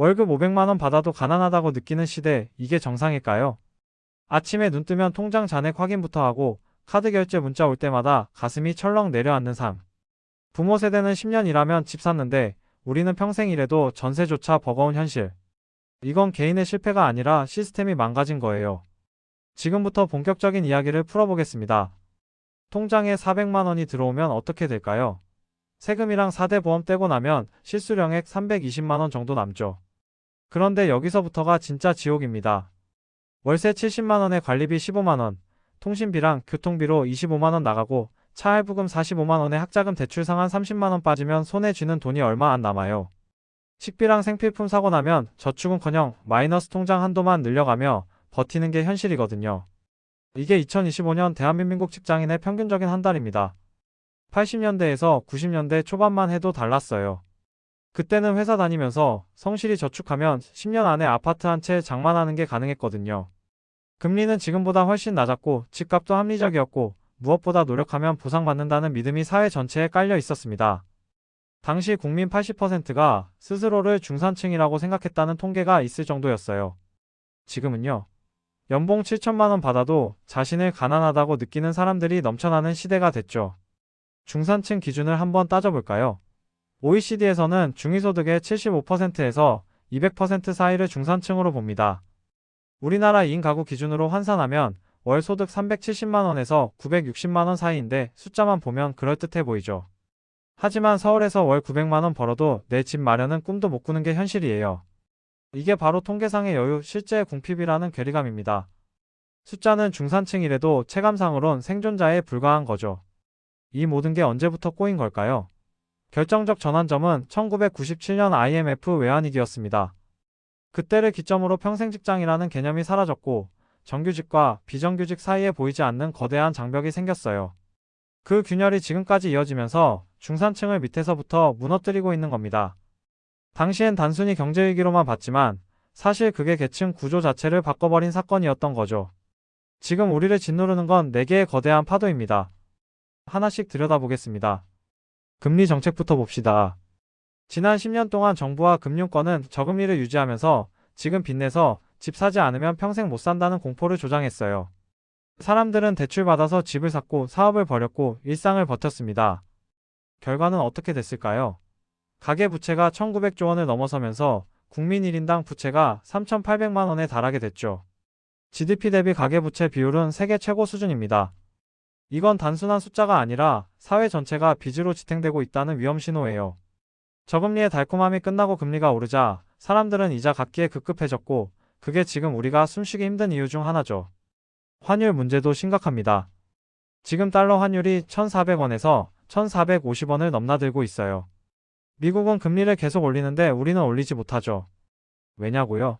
월급 500만원 받아도 가난하다고 느끼는 시대, 이게 정상일까요? 아침에 눈 뜨면 통장 잔액 확인부터 하고 카드 결제 문자 올 때마다 가슴이 철렁 내려앉는 삶. 부모 세대는 10년 일하면 집 샀는데 우리는 평생 일해도 전세조차 버거운 현실. 이건 개인의 실패가 아니라 시스템이 망가진 거예요. 지금부터 본격적인 이야기를 풀어보겠습니다. 통장에 400만 원이 들어오면 어떻게 될까요? 세금이랑 4대 보험 떼고 나면 실수령액 320만 원 정도 남죠. 그런데 여기서부터가 진짜 지옥입니다. 월세 70만 원에 관리비 15만 원, 통신비랑 교통비로 25만 원 나가고 차 할부금 45만 원에 학자금 대출 상한 30만 원 빠지면 손에 쥐는 돈이 얼마 안 남아요. 식비랑 생필품 사고 나면 저축은커녕 마이너스 통장 한도만 늘려가며 버티는 게 현실이거든요. 이게 2025년 대한민국 직장인의 평균적인 한 달입니다. 80년대에서 90년대 초반만 해도 달랐어요. 그때는 회사 다니면서 성실히 저축하면 10년 안에 아파트 한 채 장만하는 게 가능했거든요. 금리는 지금보다 훨씬 낮았고 집값도 합리적이었고 무엇보다 노력하면 보상받는다는 믿음이 사회 전체에 깔려 있었습니다. 당시 국민 80%가 스스로를 중산층이라고 생각했다는 통계가 있을 정도였어요. 지금은요. 연봉 7천만 원 받아도 자신을 가난하다고 느끼는 사람들이 넘쳐나는 시대가 됐죠. 중산층 기준을 한번 따져볼까요? OECD에서는 중위소득의 75%에서 200% 사이를 중산층으로 봅니다. 우리나라 2인 가구 기준으로 환산하면 월 소득 370만 원에서 960만 원 사이인데 숫자만 보면 그럴듯해 보이죠. 하지만 서울에서 월 900만 원 벌어도 내 집 마련은 꿈도 못 꾸는 게 현실이에요. 이게 바로 통계상의 여유, 실제 궁핍이라는 괴리감입니다. 숫자는 중산층이래도 체감상으론 생존자에 불과한 거죠. 이 모든 게 언제부터 꼬인 걸까요? 결정적 전환점은 1997년 IMF 외환위기였습니다. 그때를 기점으로 평생 직장이라는 개념이 사라졌고 정규직과 비정규직 사이에 보이지 않는 거대한 장벽이 생겼어요. 그 균열이 지금까지 이어지면서 중산층을 밑에서부터 무너뜨리고 있는 겁니다. 당시엔 단순히 경제위기로만 봤지만 사실 그게 계층 구조 자체를 바꿔버린 사건이었던 거죠. 지금 우리를 짓누르는 건 4개의 거대한 파도입니다. 하나씩 들여다보겠습니다. 금리 정책부터 봅시다. 지난 10년 동안 정부와 금융권은 저금리를 유지하면서 지금 빚내서 집 사지 않으면 평생 못 산다는 공포를 조장했어요. 사람들은 대출받아서 집을 샀고 사업을 벌였고 일상을 버텼습니다. 결과는 어떻게 됐을까요? 가계부채가 1900조 원을 넘어서면서 국민 1인당 부채가 3800만 원에 달하게 됐죠. GDP 대비 가계부채 비율은 세계 최고 수준입니다. 이건 단순한 숫자가 아니라 사회 전체가 빚으로 지탱되고 있다는 위험 신호예요. 저금리의 달콤함이 끝나고 금리가 오르자 사람들은 이자 갚기에 급급해졌고 그게 지금 우리가 숨쉬기 힘든 이유 중 하나죠. 환율 문제도 심각합니다. 지금 달러 환율이 1,400원에서 1,450원을 넘나들고 있어요. 미국은 금리를 계속 올리는데 우리는 올리지 못하죠. 왜냐고요?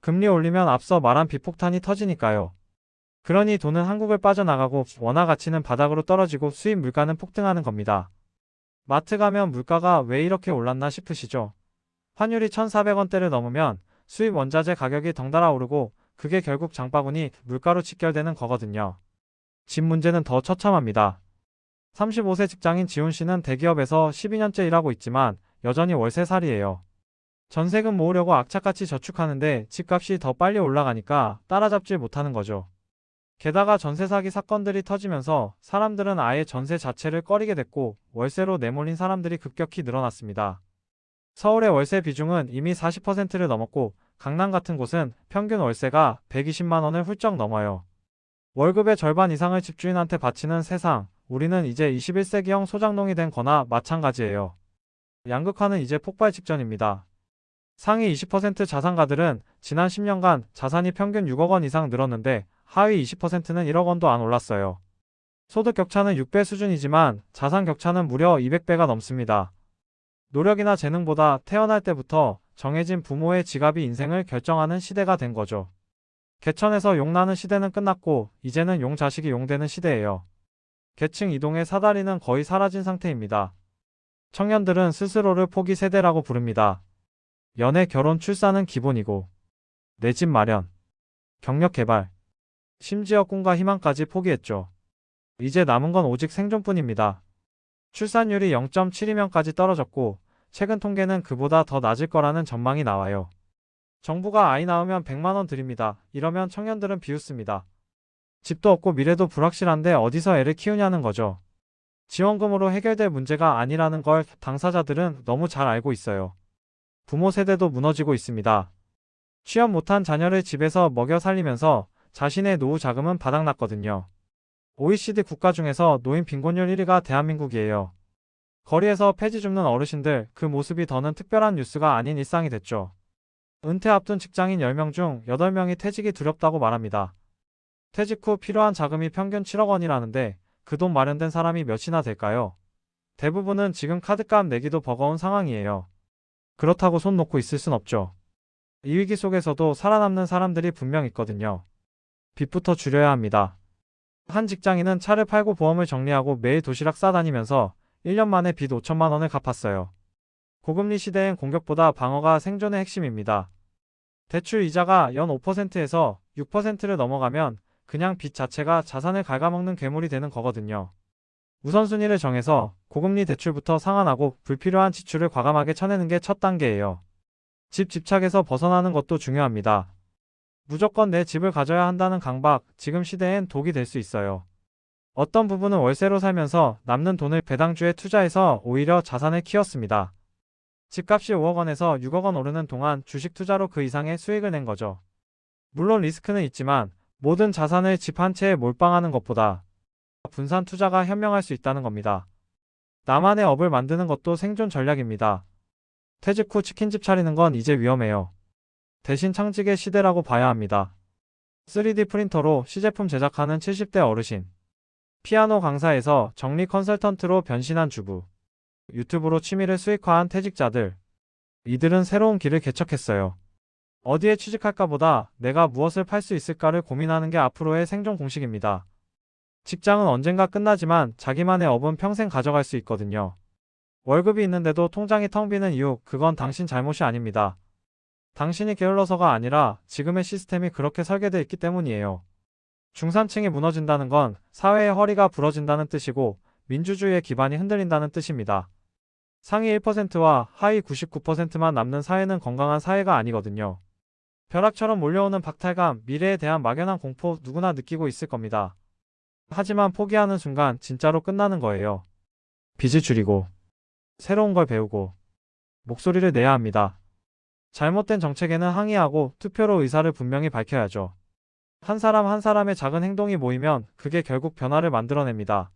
금리 올리면 앞서 말한 비폭탄이 터지니까요. 그러니 돈은 한국을 빠져나가고 원화 가치는 바닥으로 떨어지고 수입 물가는 폭등하는 겁니다. 마트 가면 물가가 왜 이렇게 올랐나 싶으시죠? 환율이 1,400원대를 넘으면 수입 원자재 가격이 덩달아 오르고 그게 결국 장바구니 물가로 직결되는 거거든요. 집 문제는 더 처참합니다. 35세 직장인 지훈 씨는 대기업에서 12년째 일하고 있지만 여전히 월세살이에요. 전세금 모으려고 악착같이 저축하는데 집값이 더 빨리 올라가니까 따라잡질 못하는 거죠. 게다가 전세 사기 사건들이 터지면서 사람들은 아예 전세 자체를 꺼리게 됐고 월세로 내몰린 사람들이 급격히 늘어났습니다. 서울의 월세 비중은 이미 40%를 넘었고 강남 같은 곳은 평균 월세가 120만 원을 훌쩍 넘어요. 월급의 절반 이상을 집주인한테 바치는 세상, 우리는 이제 21세기형 소장농이 된 거나 마찬가지예요. 양극화는 이제 폭발 직전입니다. 상위 20% 자산가들은 지난 10년간 자산이 평균 6억 원 이상 늘었는데 하위 20%는 1억 원도 안 올랐어요. 소득 격차는 6배 수준이지만 자산 격차는 무려 200배가 넘습니다. 노력이나 재능보다 태어날 때부터 정해진 부모의 지갑이 인생을 결정하는 시대가 된 거죠. 개천에서 용 나는 시대는 끝났고 이제는 용 자식이 용 되는 시대예요. 계층 이동의 사다리는 거의 사라진 상태입니다. 청년들은 스스로를 포기 세대라고 부릅니다. 연애, 결혼, 출산은 기본이고 내 집 마련, 경력 개발, 심지어 꿈과 희망까지 포기했죠. 이제 남은 건 오직 생존뿐입니다. 출산율이 0.72명까지 떨어졌고 최근 통계는 그보다 더 낮을 거라는 전망이 나와요. 정부가 아이 낳으면 100만 원 드립니다. 이러면 청년들은 비웃습니다. 집도 없고 미래도 불확실한데 어디서 애를 키우냐는 거죠. 지원금으로 해결될 문제가 아니라는 걸 당사자들은 너무 잘 알고 있어요. 부모 세대도 무너지고 있습니다. 취업 못한 자녀를 집에서 먹여 살리면서 자신의 노후 자금은 바닥났거든요. OECD 국가 중에서 노인 빈곤율 1위가 대한민국이에요. 거리에서 폐지 줍는 어르신들 그 모습이 더는 특별한 뉴스가 아닌 일상이 됐죠. 은퇴 앞둔 직장인 10명 중 8명이 퇴직이 두렵다고 말합니다. 퇴직 후 필요한 자금이 평균 7억 원이라는데 그 돈 마련된 사람이 몇이나 될까요? 대부분은 지금 카드값 내기도 버거운 상황이에요. 그렇다고 손 놓고 있을 순 없죠. 이 위기 속에서도 살아남는 사람들이 분명 있거든요. 빚부터 줄여야 합니다. 한 직장인은 차를 팔고 보험을 정리하고 매일 도시락 싸다니면서 1년 만에 빚 5천만 원을 갚았어요. 고금리 시대엔 공격보다 방어가 생존의 핵심입니다. 대출 이자가 연 5%에서 6%를 넘어가면 그냥 빚 자체가 자산을 갉아먹는 괴물이 되는 거거든요. 우선순위를 정해서 고금리 대출부터 상환하고 불필요한 지출을 과감하게 쳐내는 게 첫 단계예요. 집 집착에서 벗어나는 것도 중요합니다. 무조건 내 집을 가져야 한다는 강박, 지금 시대엔 독이 될 수 있어요. 어떤 부분은 월세로 살면서 남는 돈을 배당주에 투자해서 오히려 자산을 키웠습니다. 집값이 5억 원에서 6억 원 오르는 동안 주식 투자로 그 이상의 수익을 낸 거죠. 물론 리스크는 있지만 모든 자산을 집 한 채에 몰빵하는 것보다 분산 투자가 현명할 수 있다는 겁니다. 나만의 업을 만드는 것도 생존 전략입니다. 퇴직 후 치킨집 차리는 건 이제 위험해요. 대신 창직의 시대라고 봐야 합니다. 3D 프린터로 시제품 제작하는 70대 어르신. 피아노 강사에서 정리 컨설턴트로 변신한 주부. 유튜브로 취미를 수익화한 퇴직자들. 이들은 새로운 길을 개척했어요. 어디에 취직할까 보다 내가 무엇을 팔 수 있을까를 고민하는 게 앞으로의 생존 공식입니다. 직장은 언젠가 끝나지만 자기만의 업은 평생 가져갈 수 있거든요. 월급이 있는데도 통장이 텅 비는 이유, 그건 당신 잘못이 아닙니다. 당신이 게을러서가 아니라 지금의 시스템이 그렇게 설계되어 있기 때문이에요. 중산층이 무너진다는 건 사회의 허리가 부러진다는 뜻이고 민주주의의 기반이 흔들린다는 뜻입니다. 상위 1%와 하위 99%만 남는 사회는 건강한 사회가 아니거든요. 벼락처럼 몰려오는 박탈감, 미래에 대한 막연한 공포 누구나 느끼고 있을 겁니다. 하지만 포기하는 순간 진짜로 끝나는 거예요. 빚을 줄이고, 새로운 걸 배우고, 목소리를 내야 합니다. 잘못된 정책에는 항의하고 투표로 의사를 분명히 밝혀야죠. 한 사람 한 사람의 작은 행동이 모이면 그게 결국 변화를 만들어냅니다.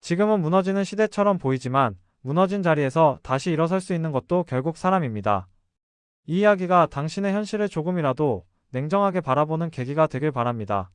지금은 무너지는 시대처럼 보이지만 무너진 자리에서 다시 일어설 수 있는 것도 결국 사람입니다. 이 이야기가 당신의 현실을 조금이라도 냉정하게 바라보는 계기가 되길 바랍니다.